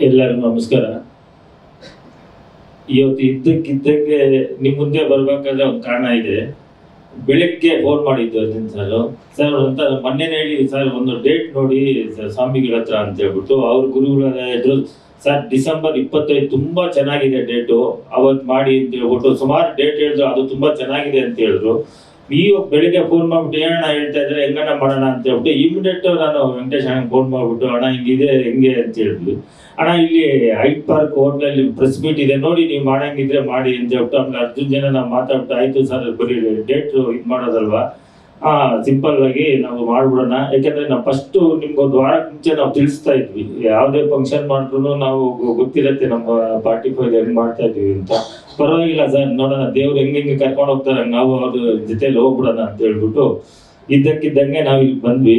ಎಲ್ಲರಿಗೂ ನಮಸ್ಕಾರ. ಇವತ್ತು ಇದ್ದಕ್ಕಿದ್ದಂಗೆ ನಿಮ್ಮ ಮುಂದೆ ಬರ್ಬೇಕಾದ್ರೆ ಒಂದು ಕಾರಣ ಇದೆ. ಬೆಳಿಗ್ಗೆ ಫೋನ್ ಮಾಡಿದ್ದು ಅರ್ಜುನ್ ಸರ್ ಸರ್ ಅಂತ ಮೊನ್ನೆನೇ ಹೇಳಿ ಸರ್ ಒಂದು ಡೇಟ್ ನೋಡಿ ಸ್ವಾಮಿಗಳ ಹತ್ರ ಅಂತ ಹೇಳ್ಬಿಟ್ಟು, ಅವ್ರ ಗುರುಗಳ ಇದ್ರು ಸರ್ ಡಿಸೆಂಬರ್ ಇಪ್ಪತ್ತೈದು ತುಂಬಾ ಚೆನ್ನಾಗಿದೆ ಡೇಟು ಅವತ್ತು ಮಾಡಿ ಅಂತ ಹೇಳ್ಬಿಟ್ಟು, ಸುಮಾರು ಡೇಟ್ ಹೇಳಿದ್ರು, ಅದು ತುಂಬಾ ಚೆನ್ನಾಗಿದೆ ಅಂತ ಹೇಳಿದ್ರು. ಈಗ ಬೆಳಿಗ್ಗೆ ಫೋನ್ ಮಾಡ್ಬಿಟ್ಟು ಏನಣ್ಣ ಹೇಳ್ತಾ ಇದ್ರೆ ಹೆಂಗಣ್ಣ ಮಾಡೋಣ? ಅಂತ ಹೇಳ್ಬಿಟ್ಟು ಇಮಿಡಿಯೇಟ್ ನಾನು ವೆಂಕಟೇಶ್ ಅಣ್ಣ ಫೋನ್ ಮಾಡ್ಬಿಟ್ಟು, ಅಣ್ಣ ಹಿಂಗಿದೆ, ಹೆಂಗೆ? ಅಂತ ಹೇಳಿದ್ವಿ ಅಣ್ಣ, ಇಲ್ಲಿ ಹೈಟ್ ಪಾರ್ಕ್ ಹೋಟ್ಲಲ್ಲಿ ಪ್ರೆಸ್ ಮೀಟ್ ಇದೆ, ನೋಡಿ ನೀವು ಮಾಡಂಗಿದ್ರೆ ಮಾಡಿ, ಅಂತ ಹೇಳ್ಬಿಟ್ಟು ಆಮೇಲೆ ಅರ್ಜುನ್ ಜನ ನಾವು ಮಾತಾಡ್ಬಿಟ್ಟು, ಆಯ್ತು ಸರ್, ಬರೀ ಡೇಟ್ ಇದು ಮಾಡೋದಲ್ವಾ? ಹಾ ಸಿಂಪಲ್ ಆಗಿ ನಾವು ಮಾಡ್ಬಿಡೋಣ. ಯಾಕಂದ್ರೆ ನಾವು ಫಸ್ಟ್ ನಿಮ್ಗೆ ಒಂದು ವಾರಕ್ಕೆ ಮುಂಚೆ ನಾವು ತಿಳಿಸ್ತಾ ಇದ್ವಿ. ಯಾವುದೇ ಫಂಕ್ಷನ್ ಮಾಡಿದ್ರು ನಾವು ಗೊತ್ತಿರತ್ತೆ ನಮ್ಮ ಪಾರ್ಟಿ ಫೈಲ್ ಹೆಂಗ್ ಮಾಡ್ತಾ ಇದೀವಿ ಅಂತ. ಪರವಾಗಿಲ್ಲ ಸರ್, ನೋಡೋಣ. ದೇವ್ರು ಹೆಂಗ್ ಹೆಂಗೆ ಕರ್ಕೊಂಡು ಹೋಗ್ತಾರೆ ನಾವು ಅವ್ರ ಜೊತೆಲಿ ಹೋಗ್ಬಿಡೋಣ ಅಂತ ಹೇಳ್ಬಿಟ್ಟು ಇದ್ದಕ್ಕಿದ್ದಂಗೆ ನಾವು ಇಲ್ಲಿ ಬಂದ್ವಿ.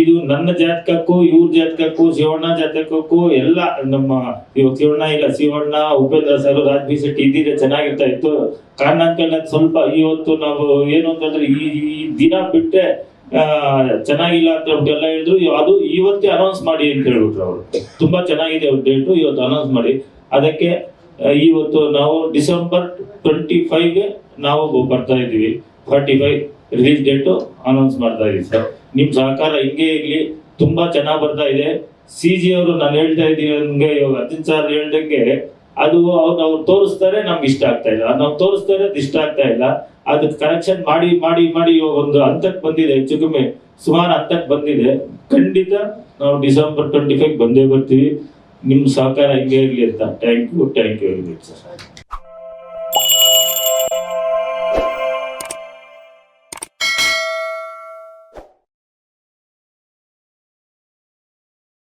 ಇದು ನನ್ನ ಜಾತಕಕ್ಕೂ, ಇವ್ರ ಜಾತಕಕ್ಕೂ, ಶಿವಣ್ಣ ಜಾತಕಕ್ಕೂ ಎಲ್ಲ ನಮ್ಮ ಇವಾಗ ಶಿವಣ್ಣ ಇಲ್ಲ, ಶಿವಣ್ಣ, ಉಪೇಂದ್ರ ಸರ್ ರಾಜ್ಬಿ ಶೆಟ್ಟಿ ಇದ್ದಿದ್ರೆ ಚೆನ್ನಾಗಿರ್ತಾ ಇತ್ತು. ಕಾರಣಾಂಕಗಳ ಸ್ವಲ್ಪ ಇವತ್ತು ನಾವು ಏನು ಅಂತಂದ್ರೆ ಈ ದಿನ ಬಿಟ್ಟರೆ ಚೆನ್ನಾಗಿಲ್ಲ ಅಂತ ಎಲ್ಲ ಹೇಳಿದ್ರು. ಅದು ಇವತ್ತೇ ಅನೌನ್ಸ್ ಮಾಡಿ ಅಂತ ಹೇಳ್ಬಿಟ್ರು ಅವರು. ತುಂಬಾ ಚೆನ್ನಾಗಿದೆ ಡೇಟು ಇವತ್ತು ಅನೌನ್ಸ್ ಮಾಡಿ. ಅದಕ್ಕೆ ಇವತ್ತು ನಾವು ಡಿಸೆಂಬರ್ ಟ್ವೆಂಟಿ ಫೈವ್ಗೆ ನಾವು ಬರ್ತಾ ಇದ್ದೀವಿ. Forty five release date announce ಮಾಡ್ತಾ ಇದೀವಿ ಸರ್ ನಿಮ್ಮ ಸಹಕಾರ ಹಿಂಗೆ ಇರಲಿ, ತುಂಬಾ ಚೆನ್ನಾಗಿ ಬರ್ತಾ ಇದೆ. ಸಿ ಜಿ ಅವರು ನಾನು ಹೇಳ್ತಾ ಇದ್ದೀನಿ ನನಗೆ ಇವಾಗ ಅರ್ಜುನ್ ಸರ್ ಹೇಳ್ದಂಗೆ, ಅದು ಅವ್ರು ಅವ್ರು ತೋರಿಸ್ತಾರೆ, ನಮ್ಗೆ ಇಷ್ಟ ಆಗ್ತಾ ಇಲ್ಲ. ನಾವು ತೋರಿಸ್ತಾರೆ, ಅದು ಇಷ್ಟ ಆಗ್ತಾ ಇಲ್ಲ. ಅದಕ್ಕೆ ಕರೆಕ್ಷನ್ ಮಾಡಿ ಮಾಡಿ ಮಾಡಿ ಇವಾಗ ಒಂದು ಹಂತಕ್ಕೆ ಬಂದಿದೆ ಹೆಚ್ಚು ಕಮ್ಮಿ ಸುಮಾರು ಹಂತಕ್ಕೆ ಬಂದಿದೆ. ಖಂಡಿತ ನಾವು ಡಿಸೆಂಬರ್ ಟ್ವೆಂಟಿ ಫೈವ್ ಬಂದೇ ಬರ್ತೀವಿ. ನಿಮ್ಮ ಸಹಕಾರ ಹಿಂಗೆ ಇರಲಿ ಅಂತ. Thank you thank you very much sir